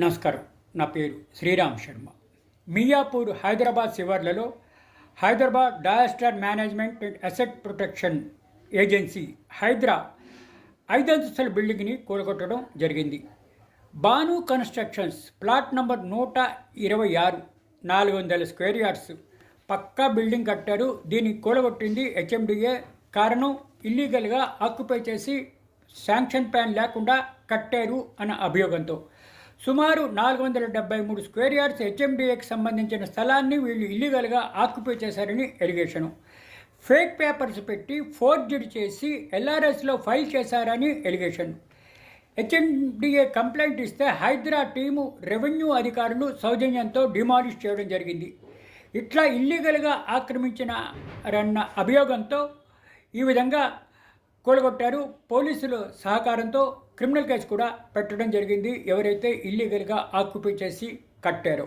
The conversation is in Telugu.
నమస్కారం. నా పేరు Sriram Sharma. Miyapur Hyderabad శివార్లలో Hyderabad disaster management and asset protection agency Hydra ఐదంతస్తుల బిల్డింగ్ని కూలగొట్టడం జరిగింది. బాను కన్స్ట్రక్షన్స్ ప్లాట్ నంబర్ నూట ఇరవై ఆరు నాలుగు వందల స్క్వేర్ యార్డ్స్ పక్కా బిల్డింగ్ కట్టారు. దీన్ని కూలగొట్టింది హెచ్ఎండిఏ. కారణం ఇల్లీగల్గా ఆక్యుపై చేసి శాంక్షన్ ప్లాన్ లేకుండా కట్టారు అన్న అభియోగంతో. సుమారు నాలుగు వందల డెబ్బై మూడు స్క్వేర్ యార్డ్స్ హెచ్ఎండిఏకి సంబంధించిన స్థలాన్ని వీళ్ళు ఇల్లీగల్గా ఆక్యుపై చేశారని ఎలిగేషను. ఫేక్ పేపర్స్ పెట్టి ఫోర్జరీ చేసి ఎల్ఆర్ఎస్లో ఫైల్ చేశారని ఎలిగేషన్. హెచ్ఎండిఏ కంప్లైంట్ ఇస్తే హైదరా టీము రెవెన్యూ అధికారులు సౌజన్యంతో డిమాలిష్ చేయడం జరిగింది. ఇట్లా ఇల్లీగల్గా ఆక్రమించిన రన్న అభియోగంతో ఈ విధంగా కూలగొట్టారు పోలీసుల సహకారంతో క్రిమినల్ కేసు కూడా పెట్టడం జరిగింది. ఎవరైతే ఇల్లీగల్గా ఆక్యుపై చేసి కట్టారో.